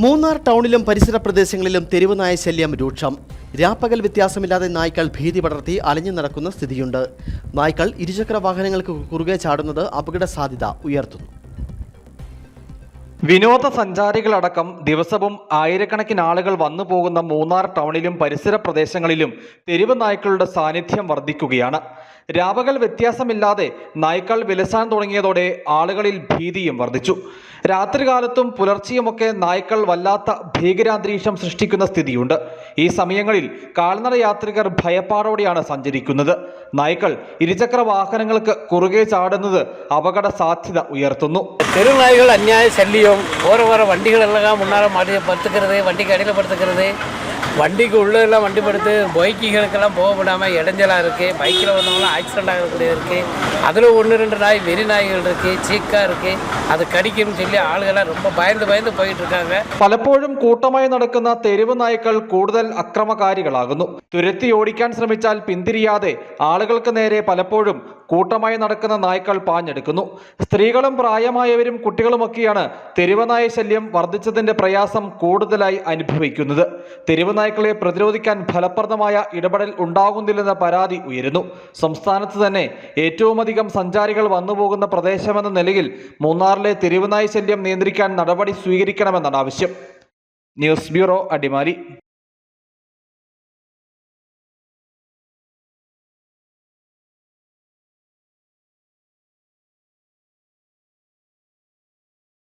മൂന്നാർ ടൗണിലും പരിസര പ്രദേശങ്ങളിലും തെരുവ് നായ ശല്യം രൂക്ഷം. രാപ്പകൽ വ്യത്യാസമില്ലാതെ നായ്ക്കൾ ഭീതി പടർത്തി അലഞ്ഞു നടക്കുന്ന സ്ഥിതിയുണ്ട്. നായ്ക്കൾ ഇരുചക്ര വാഹനങ്ങൾക്ക് കുറുകെ ചാടുന്നത് അപകട സാധ്യത ഉയർത്തുന്നു. വിനോദസഞ്ചാരികളടക്കം ദിവസവും ആയിരക്കണക്കിന് ആളുകൾ വന്നു പോകുന്ന മൂന്നാർ ടൗണിലും പരിസര പ്രദേശങ്ങളിലും തെരുവ് നായ്ക്കളുടെ സാന്നിധ്യം വർദ്ധിക്കുകയാണ്. രാപകൽ വ്യത്യാസമില്ലാതെ നായ്ക്കൾ വിലസാൻ തുടങ്ങിയതോടെ ആളുകളിൽ ഭീതിയും വർദ്ധിച്ചു. രാത്രികാലത്തും പുലർച്ചെയുമൊക്കെ നായ്ക്കൾ വല്ലാത്ത ഭീകരാന്തരീക്ഷം സൃഷ്ടിക്കുന്ന സ്ഥിതിയുണ്ട്. ഈ സമയങ്ങളിൽ കാൽനട യാത്രികർ ഭയപ്പാടോടെയാണ് സഞ്ചരിക്കുന്നത്. നായ്ക്കൾ ഇരുചക്ര വാഹനങ്ങൾക്ക് കുറുകെ ചാടുന്നത് അപകട സാധ്യത ഉയർത്തുന്നു. തെരുവ് നായ്ക്കൾ അന്യായ ശല്യവും போகிற வர வண்டிகள் எல்லாம் முன்னால் மாட்டி படுத்துக்கிறது வண்டிக்கு அடியில் படுத்துக்கிறது. வண்டிக்கு உள்ளே எல்லாம் வண்டி படுத்து பைக்குகளுக்கெல்லாம் போக விடாமல் இடைஞ்சலாக இருக்குது பைக்கில் வந்தவங்களாம் ஆக்சிடென்ட் ஆகக்கூடிய இருக்குது அதில் ஒன்று ரெண்டு நாய் வெறி நாய்கள் இருக்குது சீக்காக இருக்குது அது கடிக்கும்னு சொல்லி ஆளுகள்லாம் ரொம்ப பயந்து பயந்து போயிட்டு இருக்காங்க പലപ്പോഴും കൂട്ടമായി നടക്കുന്ന തെരുവ് നായ്ക്കൾ കൂടുതൽ അക്രമകാരികളാകുന്നു തുരത്തി ഓടിക്കാൻ ശ്രമിച്ചാൽ പിന്തിരിയാതെ ആളുകൾക്ക് നേരെ പലപ്പോഴും കൂട്ടമായി നടക്കുന്ന നായ്ക്കൾ പാഞ്ഞെടുക്കുന്നു സ്ത്രീകളും പ്രായമായവരും കുട്ടികളുമൊക്കെയാണ് തെരുവ് നായ ശല്യം വർദ്ധിച്ചതിന്റെ പ്രയാസം കൂടുതലായി അനുഭവിക്കുന്നത് തെരുവ് നായ്ക്കളെ പ്രതിരോധിക്കാൻ ഫലപ്രദമായ ഇടപെടൽ ഉണ്ടാകുന്നില്ലെന്ന പരാതി ഉയരുന്നു. സംസ്ഥാനത്ത് തന്നെ ഏറ്റവുമധികം സഞ്ചാരികൾ വന്നുപോകുന്ന പ്രദേശമെന്ന നിലയിൽ മൂന്നാറിലെ തെരുവ് നായ ശല്യം നിയന്ത്രിക്കാൻ നടപടി സ്വീകരിക്കണമെന്നാണ് ആവശ്യം. News bureau Adimali.